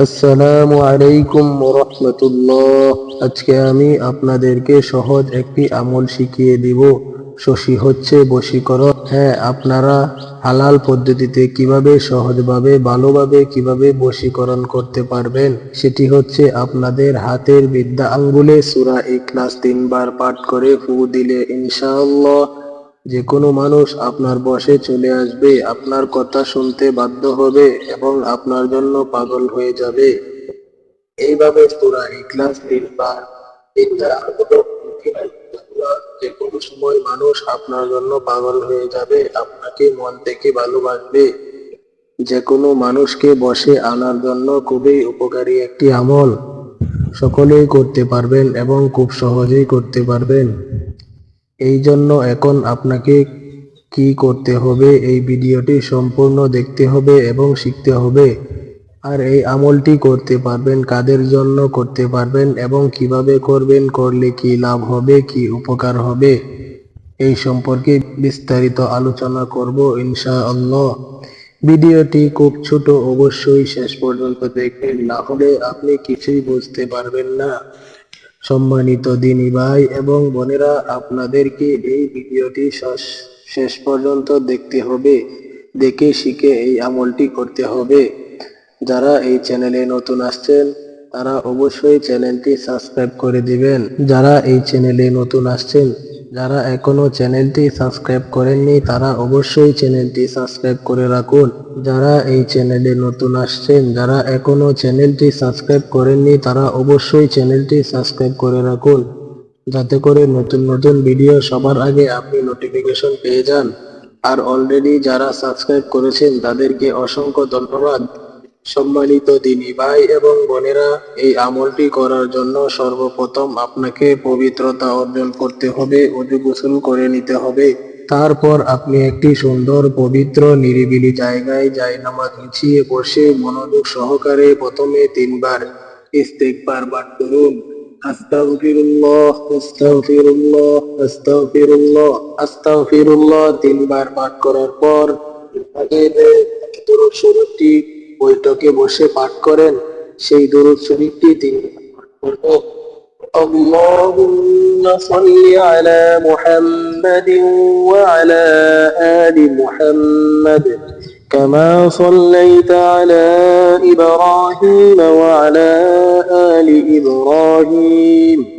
আসসালামু আলাইকুম রহমতুল্লাহ আজকে আমি আপনাদেরকে সহজ একটি আমল শিখিয়ে দিব। শশী হচ্ছে বশীকরণ। হ্যাঁ আপনারা হালাল পদ্ধতিতে কীভাবে সহজভাবে, ভালোভাবে কীভাবে বশীকরণ করতে পারবেন, সেটি হচ্ছে আপনাদের হাতের বিদ্যা আঙ্গুলে সুরা ইখলাস তিনবার পাঠ করে ফু দিলে ইনশাআল্লাহ যে কোনো মানুষ আপনার বসে চলে আসবে, আপনার কথা শুনতে বাধ্য হবে এবং আপনার জন্য পাগল হয়ে যাবে। এইভাবে তোরা ইখলাস তিনবার যে কোনো সময় মানুষ আপনার জন্য পাগল হয়ে যাবে, আপনাকে মন থেকে ভালোবাসবে। যে কোনো মানুষকে বসে আনার জন্য খুবই উপকারী একটি আমল। সকলেই করতে পারবেন এবং খুব সহজেই করতে পারবেন। এই জন্য এখন আপনাকে কি করতে হবে? এই ভিডিওটি সম্পূর্ণ দেখতে হবে এবং শিখতে হবে। আর এই আমলটি করতে পারবেন, কাদের জন্য করতে পারবেন এবং কীভাবে করবেন, করলে কি লাভ হবে, কি উপকার হবে, এই সম্পর্কে বিস্তারিত আলোচনা করব ইনশাআল্লাহ। ভিডিওটি খুব ছোট, অবশ্যই শেষ পর্যন্ত দেখবেন, না হলে আপনি কিছুই বুঝতে পারবেন না। সম্মানিত দিনী ভাই এবং বোনেরা, আপনাদেরকে এই ভিডিওটি শেষ- শেষ পর্যন্ত দেখতে হবে, দেখে শিখে এই আমলটি করতে হবে। যারা এই চ্যানেলে নতুন আসছেন, তারা অবশ্যই চ্যানেলটি সাবস্ক্রাইব করে দিবেন। যারা এই চ্যানেলে নতুন আসছেন যারা এখনও চ্যানেলটি সাবস্ক্রাইব করেননি, তারা অবশ্যই চ্যানেলটি সাবস্ক্রাইব করে রাখুন। যারা এই চ্যানেলে নতুন আসছেন, যারা এখনও চ্যানেলটি সাবস্ক্রাইব করেননি, তারা অবশ্যই চ্যানেলটি সাবস্ক্রাইব করে রাখুন। যাতে করে নতুন নতুন ভিডিও সবার আগে আপনি নোটিফিকেশন পেয়ে যান। আর অলরেডি যারা সাবস্ক্রাইব করেছেন, তাদেরকে অসংখ্য ধন্যবাদ। সম্মানিত দিনী ভাই এবং বোনেরা, এই আমলটি করার জন্য সর্বপ্রথম আপনাকে পবিত্রতা অর্জন করতে হবে, অজু গোসল করে নিতে হবে। তারপর আপনি একটি সুন্দর, পবিত্র, নিরিবিলি জায়গায় যাই নামাজ গুছিয়ে বসে মনোযোগ সহকারে প্রথমে তিনবার ইস্তেকবার পাঠ করুন। তিনবার পাঠ করার পর শরীফটি বৈঠকে বসে পাঠ করেন সেই দরুদ শরীফটি তিনি পাঠ করবেন اللهم صل على محمد وعلى آل محمد كما صليت على إبراهيم وعلى آل إبراهيم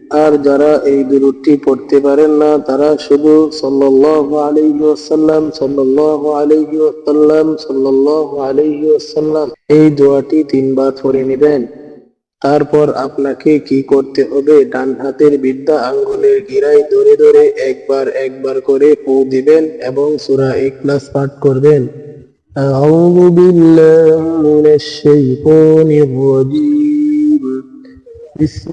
আর যারা এই দূরটি পড়তে পারেন না তারা শুধু সাল্লাল্লাহু আলাইহি ওয়াসাল্লাম সাল্লাল্লাহু আলাইহি ওয়াসাল্লাম সাল্লাল্লাহু আলাইহি ওয়াসাল্লাম এই দোয়াটি তিনবার পড়ে নেবেন তারপর আপনাকে কি করতে হবে ডান হাতের বিদ্যা আঙ্গুলের গিরায় ধরে ধরে একবার একবার করে ফু দিবেন এবং সূরা ইখলাস পাঠ করবেন أعوذ بالله من الشيطان الرجيم بسم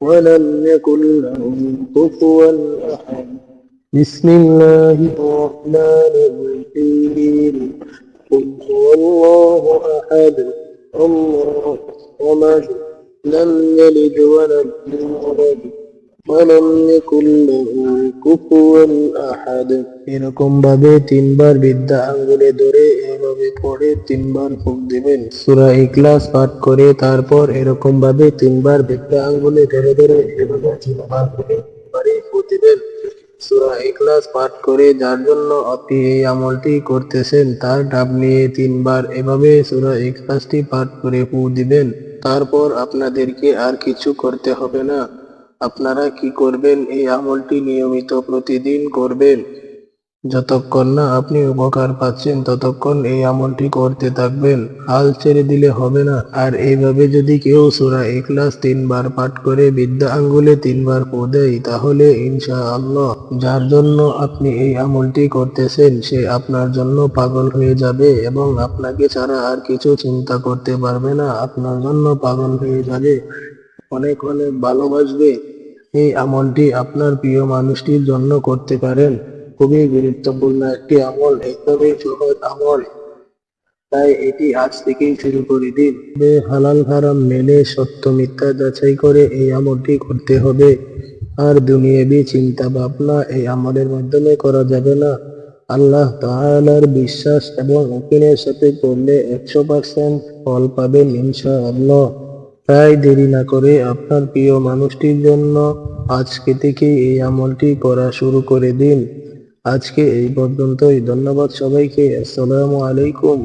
ولم يكن له كفوا أحد. بسم الله الرحمن الرحيم. قل هو الله أحد. الله الصمد. لم يلد ولم يولد. ولم يكن له كفوا أحد এরকম ভাবে তিনবার বিদ্যা আঙ্গুলে ধরে এভাবে পড়ে তিনবার ফুক দিবেন সূরা ইখলাস পাঠ করে তারপর এরকম ভাবে তিনবার বিদ্যা আঙ্গুলে ধরে ধরে এভাবে তিনবার করে তিনবারই ফুক দিবেন সূরা ইখলাস পাঠ করে যার জন্য আপনি এই আমলটি করতেছেন তার ডাব নিয়ে তিনবার এভাবে সূরা ইখলাসটি পাঠ করে ফু দিবেন তারপর আপনাদেরকে আর কিছু করতে হবে না আপনারা কি করবেন? এই আমলটি নিয়মিত প্রতিদিন করবেন। যতক্ষণ না আপনি উপকার পাচ্ছেন, ততক্ষণ এই আমলটি করতে থাকবেন। হাল ছেড়ে দিলে হবে না। আর এইভাবে যদি কেউ সূরা ইখলাস তিনবার পাঠ করে, বিদ্যা আঙ্গুলে তিনবার পো দেয়, তাহলে ইনশা আল্লাহ যার জন্য আপনি এই আমলটি করতেছেন, সে আপনার জন্য পাগল হয়ে যাবে এবং আপনাকে ছাড়া আর কিছু চিন্তা করতে পারবে না। আপনার জন্য পাগল হয়ে যাবে। অনেক অনেক ভালোবাসবে। এই আমলটি আপনার প্রিয় মানুষটির জন্য করতে পারেন। খুবই গুরুত্বপূর্ণ একটি আমল, একদমই সহজ আমল। তাই এটি আজ থেকেই শুরু করে দিন। হালাল হারাম মেনে সত্য মিথ্যা যাচাই করে এই আমলটি করতে হবে। আর দুনিয়াবি চিন্তা ভাবনা এই আমলের মাধ্যমে করা যাবে না। আল্লাহ তাআলার বিশ্বাস এবং উকিলের সাথে করলে একশো পার্সেন্ট ফল পাবেন ইনশাআল্লাহ। তাই দেরি না করে আপনার প্রিয় মানুষটির জন্য আজকে থেকেই এই আমলটি করা শুরু করে দিন। আজকে এই পর্যন্তই। ধন্যবাদ সবাইকে। আসসালামু আলাইকুম।